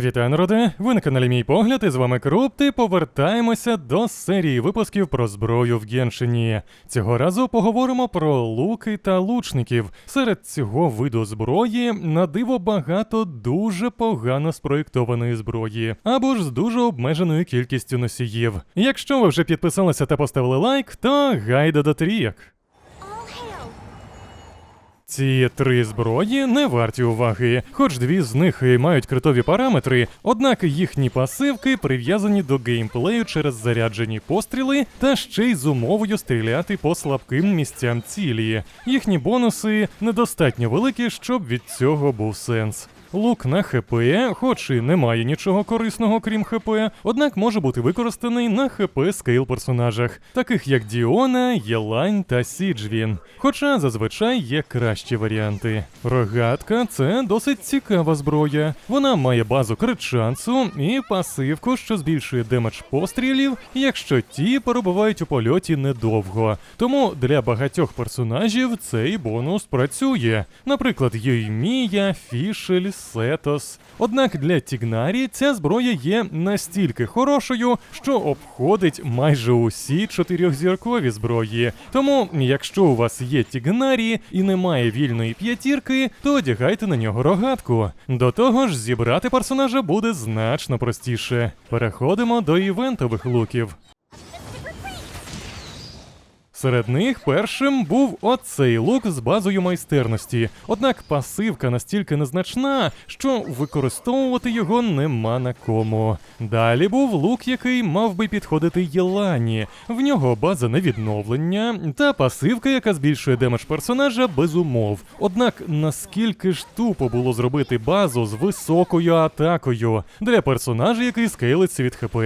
Вітаю, народи! Ви на каналі Мій Погляд, і з вами Крупти. Повертаємося до серії випусків про зброю в Геншині. Цього разу поговоримо про луки та лучників. Серед цього виду зброї на диво багато дуже погано спроєктованої зброї, або ж з дуже обмеженою кількістю носіїв. Якщо ви вже підписалися та поставили лайк, то гайда до трійок. Ці три зброї не варті уваги, хоч дві з них і мають критові параметри, однак їхні пасивки прив'язані до геймплею через заряджені постріли та ще й з умовою стріляти по слабким місцям цілі. Їхні бонуси недостатньо великі, щоб від цього був сенс. Лук на ХП, хоч і не має нічого корисного, крім ХП, однак може бути використаний на ХП скейл персонажах, таких як Діона, Єлань та Сіджвін. Хоча зазвичай є кращі варіанти. Рогатка це досить цікава зброя. Вона має базу крит-шансу і пасивку, що збільшує демедж пострілів, якщо ті перебувають у польоті недовго. Тому для багатьох персонажів цей бонус працює. Наприклад, Єймія, Фішель, Сетос. Однак для Тігнарі ця зброя є настільки хорошою, що обходить майже усі чотирьохзіркові зброї. Тому, якщо у вас є Тігнарі і немає вільної п'ятірки, то одягайте на нього рогатку. До того ж, зібрати персонажа буде значно простіше. Переходимо до івентових луків. Серед них першим був оцей лук з базою майстерності. Однак пасивка настільки незначна, що використовувати його нема на кому. Далі був лук, який мав би підходити Єлані. В нього база на відновлення та пасивка, яка збільшує демедж персонажа без умов. Однак наскільки ж тупо було зробити базу з високою атакою для персонажа, який скейлиться від ХП.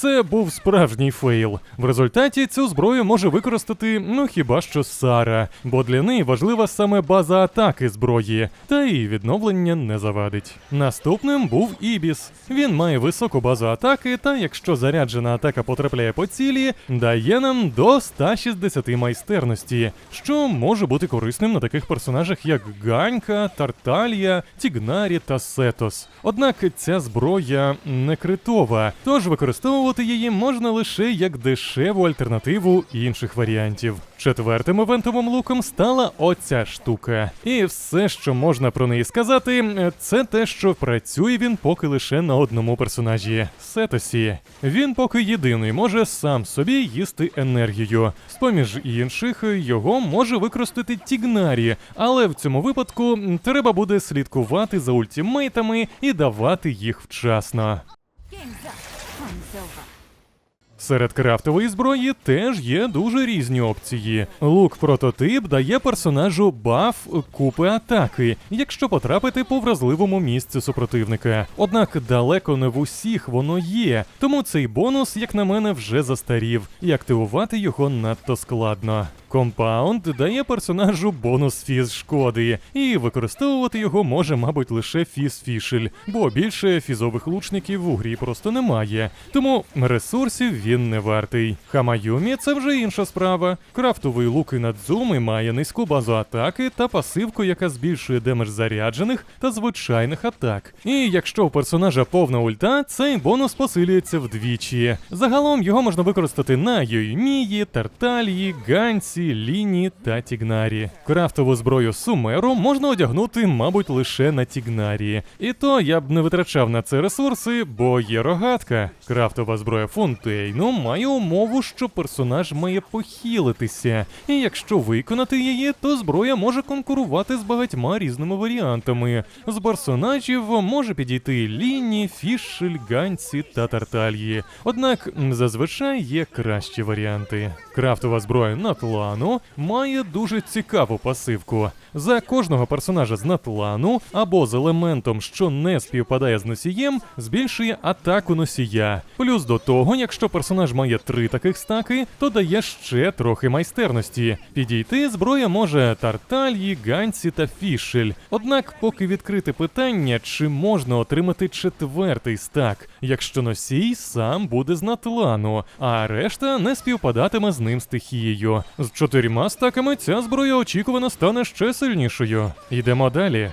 Це був справжній фейл. В результаті цю зброю може використати ну хіба що Сара, бо для неї важлива саме база атаки зброї, та і відновлення не завадить. Наступним був Ібіс. Він має високу базу атаки, та якщо заряджена атака потрапляє по цілі, дає нам до 160 майстерності, що може бути корисним на таких персонажах, як Ганька, Тарталія, Тігнарі та Сетос. Однак ця зброя не критова, тож використовувати її можна лише як дешеву альтернативу інших варіантів. Четвертим івентовим луком стала оця штука. І все, що можна про неї сказати, це те, що працює він поки лише на одному персонажі Сетосі. Він поки єдиний може сам собі їсти енергію. З-поміж інших його може використати Тігнарі, але в цьому випадку треба буде слідкувати за ультімейтами і давати їх вчасно. Game's up. Серед крафтової зброї теж є дуже різні опції. Лук прототип дає персонажу баф купи атаки, якщо потрапити по вразливому місцю супротивника. Однак далеко не в усіх воно є, тому цей бонус, як на мене, вже застарів, і активувати його надто складно. Компаунд дає персонажу бонус фіз шкоди, і використовувати його може, мабуть, лише фіз фішель, бо більше фізових лучників у грі просто немає. Тому ресурсів він не вартий. Хамаюмі це вже інша справа. Крафтовий лук і Надзуми має низьку базу атаки та пасивку, яка збільшує демедж заряджених та звичайних атак. І якщо у персонажа повна ульта, цей бонус посилюється вдвічі. Загалом його можна використати на Йоймії, Тарталії, Ганці, Ліні та Тігнарі. Крафтову зброю Сумеру можна одягнути, мабуть, лише на Тігнарі. І то я б не витрачав на це ресурси, бо є рогатка. Крафтова зброя Фонтейну має умову, що персонаж має похилитися. І якщо виконати її, то зброя може конкурувати з багатьма різними варіантами. З персонажів може підійти Ліні, Фішель, Ганці та Тартальї. Однак зазвичай є кращі варіанти. Крафтова зброя Натлану має дуже цікаву пасивку. За кожного персонажа з Натлану або з елементом, що не співпадає з носієм, збільшує атаку носія. Плюс до того, якщо персонаж має три таких стаки, то дає ще трохи майстерності. Підійти зброя може Тартальї, Ганці та Фішель. Однак, поки відкрите питання, чи можна отримати четвертий стак, якщо носій сам буде з Натлану, а решта не співпадатиме з ним стихією. З чотирма стаками ця зброя очікувано стане ще сильнішою. Йдемо далі.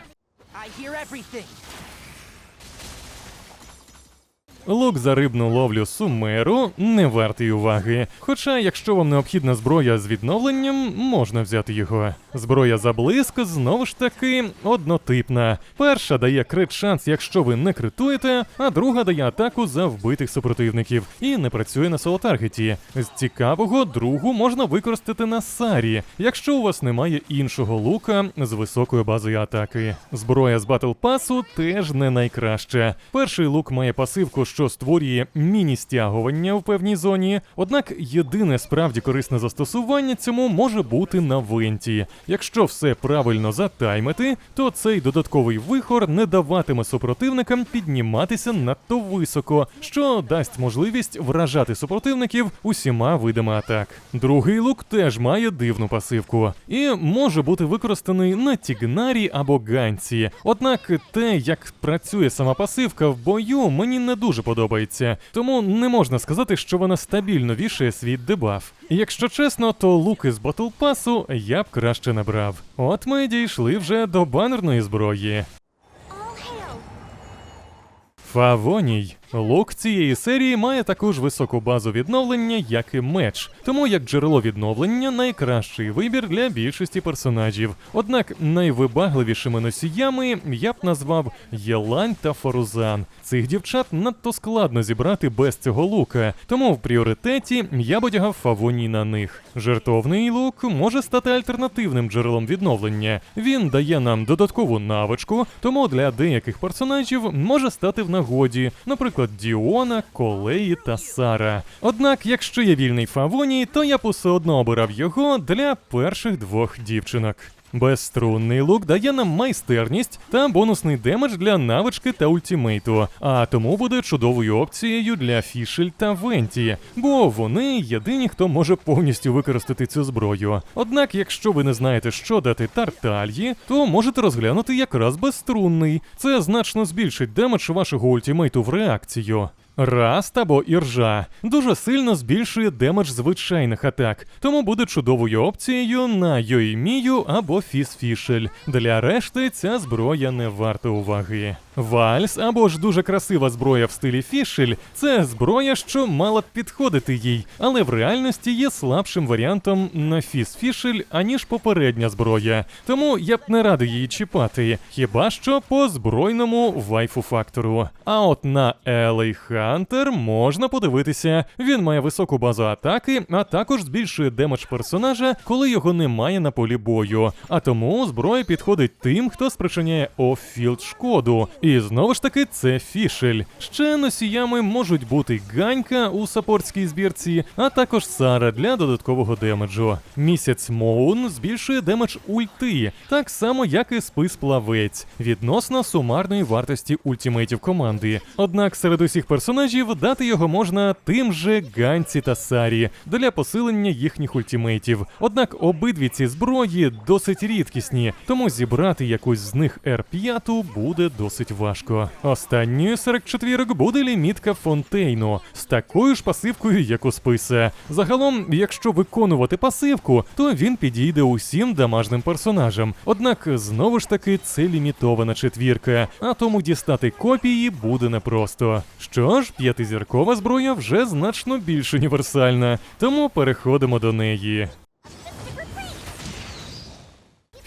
Лук за рибну ловлю сумеру не вартий уваги. Хоча, якщо вам необхідна зброя з відновленням, можна взяти його. Зброя за блиск знову ж таки однотипна. Перша дає крит шанс, якщо ви не критуєте, а друга дає атаку за вбитих супротивників і не працює на соло-таргеті. З цікавого другу можна використати на Сарі, якщо у вас немає іншого лука з високою базою атаки. Зброя з батл пасу теж не найкраща. Перший лук має пасивку, що створює міні-стягування в певній зоні. Однак єдине справді корисне застосування цьому може бути на винті. Якщо все правильно затаймити, то цей додатковий вихор не даватиме супротивникам підніматися надто високо, що дасть можливість вражати супротивників усіма видами атак. Другий лук теж має дивну пасивку і може бути використаний на Тігнарі або Ганці. Однак те, як працює сама пасивка в бою, мені не дуже подобається, тому не можна сказати, що вона стабільно вішає свій дебаф. Якщо чесно, то луки з батл пасу я б краще набрав. От ми дійшли вже до банерної зброї. Фавоній. Лук цієї серії має таку ж високу базу відновлення, як і меч, тому як джерело відновлення найкращий вибір для більшості персонажів. Однак найвибагливішими носіями я б назвав Єлань та Форузан. Цих дівчат надто складно зібрати без цього лука, тому в пріоритеті я б одягав фавоній на них. Жертовний лук може стати альтернативним джерелом відновлення. Він дає нам додаткову навичку, тому для деяких персонажів може стати в нагоді, наприклад, Діона, Колеї та Сара. Однак, якщо є вільний фавоній, то я б усе одно обирав його для перших двох дівчинок. Безструнний лук дає нам майстерність та бонусний демедж для навички та ультімейту, а тому буде чудовою опцією для Фішель та Венті, бо вони єдині, хто може повністю використати цю зброю. Однак, якщо ви не знаєте, що дати Тартальї, то можете розглянути якраз безструнний. Це значно збільшить демедж вашого ультімейту в реакцію. Раст або іржа дуже сильно збільшує демедж звичайних атак, тому буде чудовою опцією на Йоймію або Фісфішель. Для решти ця зброя не варта уваги. Вальс або ж дуже красива зброя в стилі Фішель це зброя, що мала б підходити їй, але в реальності є слабшим варіантом на Фісфішель, аніж попередня зброя. Тому я б не радий її чіпати, хіба що по збройному вайфу фактору. А от на Елей Хантер можна подивитися. Він має високу базу атаки, а також збільшує демедж персонажа, коли його немає на полі бою. А тому зброя підходить тим, хто спричиняє оффілд шкоду. І знову ж таки, це фішель. Ще носіями можуть бути ганька у саппортській збірці, а також Сара для додаткового демеджу. Місяць Моун збільшує демедж ульти, так само як і спис плавець, відносно сумарної вартості ультімейтів команди. Однак серед усіх персонажів дати його можна тим же Ганці та Сарі для посилення їхніх ультімейтів. Однак обидві ці зброї досить рідкісні, тому зібрати якусь з них R5 буде досить важко. Останньою серед четвірок буде лімітка Фонтейну з такою ж пасивкою, як у списа. Загалом, якщо виконувати пасивку, то він підійде усім дамажним персонажам. Однак знову ж таки це лімітована четвірка, а тому дістати копії буде непросто. Що ж, п'ятизіркова зброя вже значно більш універсальна, тому переходимо до неї.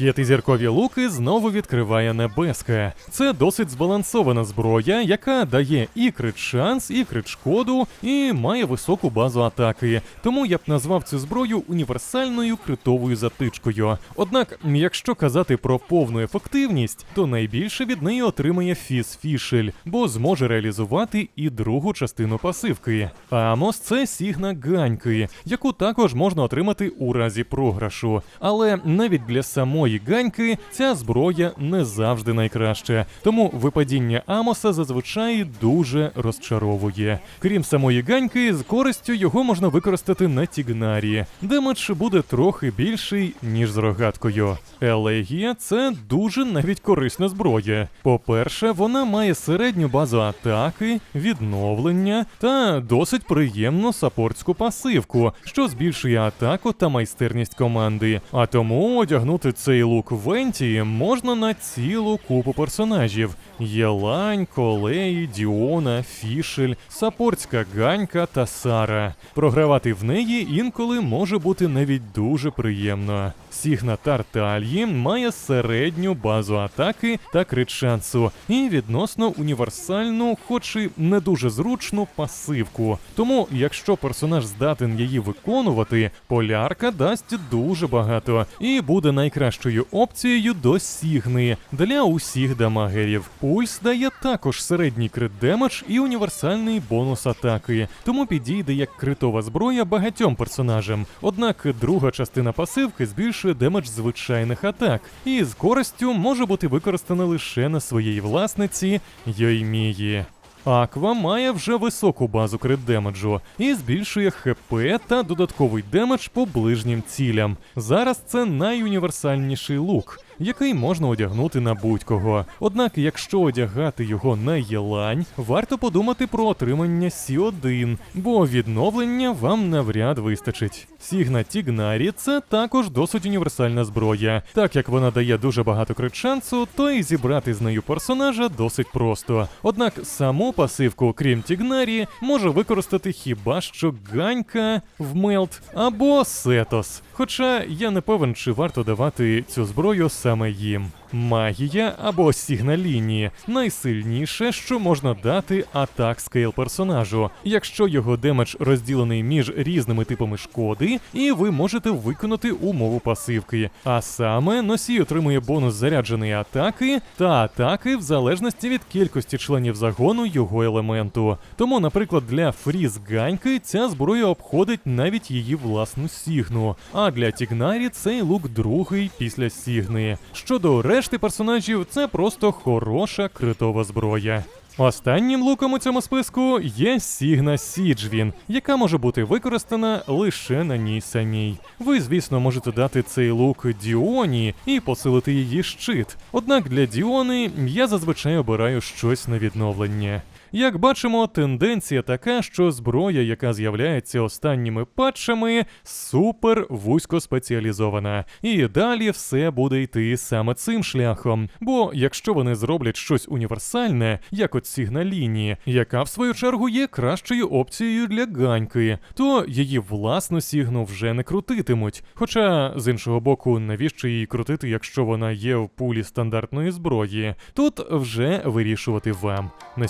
П'ятизіркові луки знову відкриває небеска. Це досить збалансована зброя, яка дає і крит шанс, і крит шкоду, і має високу базу атаки. Тому я б назвав цю зброю універсальною критовою затичкою. Однак, якщо казати про повну ефективність, то найбільше від неї отримає Фіс Фішель, бо зможе реалізувати і другу частину пасивки. Амос це сігна ганьки, яку також можна отримати у разі програшу. Але навіть для самої ганьки ця зброя не завжди найкраща, тому випадіння Амоса зазвичай дуже розчаровує. Крім самої ганьки, з користю його можна використати на Тігнарі. Демедж буде трохи більший, ніж з рогаткою. Елегія це дуже навіть корисна зброя. По-перше, вона має середню базу атаки, відновлення та досить приємну саппортську пасивку, що збільшує атаку та майстерність команди. А тому одягнути цей лук Венті можна на цілу купу персонажів: Єлань, Колей, Діона, Фішель, Сапорська Ганька та Сара. Програвати в неї інколи може бути навіть дуже приємно. Сігнатар Тальї має середню базу атаки та крит шансу і відносно універсальну, хоч і не дуже зручну пасивку. Тому, якщо персонаж здатен її виконувати, полярка дасть дуже багато і буде найкращою опцією до Сігни для усіх дамагерів. Пульс дає також середній крит демедж і універсальний бонус атаки, тому підійде як критова зброя багатьом персонажам. Однак друга частина пасивки збільшує демедж звичайних атак, і з користю може бути використана лише на своїй власниці Йоймії. Аква має вже високу базу крит демеджу і збільшує ХП та додатковий демедж по ближнім цілям. Зараз це найуніверсальніший лук, який можна одягнути на будь-кого. Однак, якщо одягати його на єлань, варто подумати про отримання Сі1, бо відновлення вам навряд вистачить. Сігна Тігнарі це також досить універсальна зброя. Так як вона дає дуже багато крит шансу, то і зібрати з нею персонажа досить просто. Однак саму пасивку, крім Тігнарі, може використати хіба що Ганька в Мелт або Сетос. Хоча я не певен, чи варто давати цю зброю саме їм. Магія або сігналіні найсильніше, що можна дати атак скейл персонажу, якщо його демедж розділений між різними типами шкоди, і ви можете виконати умову пасивки. А саме носій отримує бонус зарядженої атаки та атаки в залежності від кількості членів загону його елементу. Тому, наприклад, для фріз ганьки ця зброя обходить навіть її власну сігну. А для Тігнарі цей лук другий після сігни. Щодо решти персонажів, це просто хороша критова зброя. Останнім луком у цьому списку є Сігна Сіджвін, яка може бути використана лише на ній самій. Ви, звісно, можете дати цей лук Діоні і посилити її щит. Однак для Діони я зазвичай обираю щось на відновлення. Як бачимо, тенденція така, що зброя, яка з'являється останніми патчами, супер вузько спеціалізована. І далі все буде йти саме цим шляхом. Бо якщо вони зроблять щось універсальне, як от сігналіні, яка в свою чергу є кращою опцією для ганьки, то її власну сігну вже не крутитимуть. Хоча, з іншого боку, навіщо її крутити, якщо вона є в пулі стандартної зброї? Тут вже вирішувати вам. На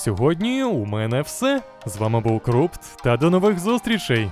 сьогодні у мене все. З вами був Крупт, та до нових зустрічей!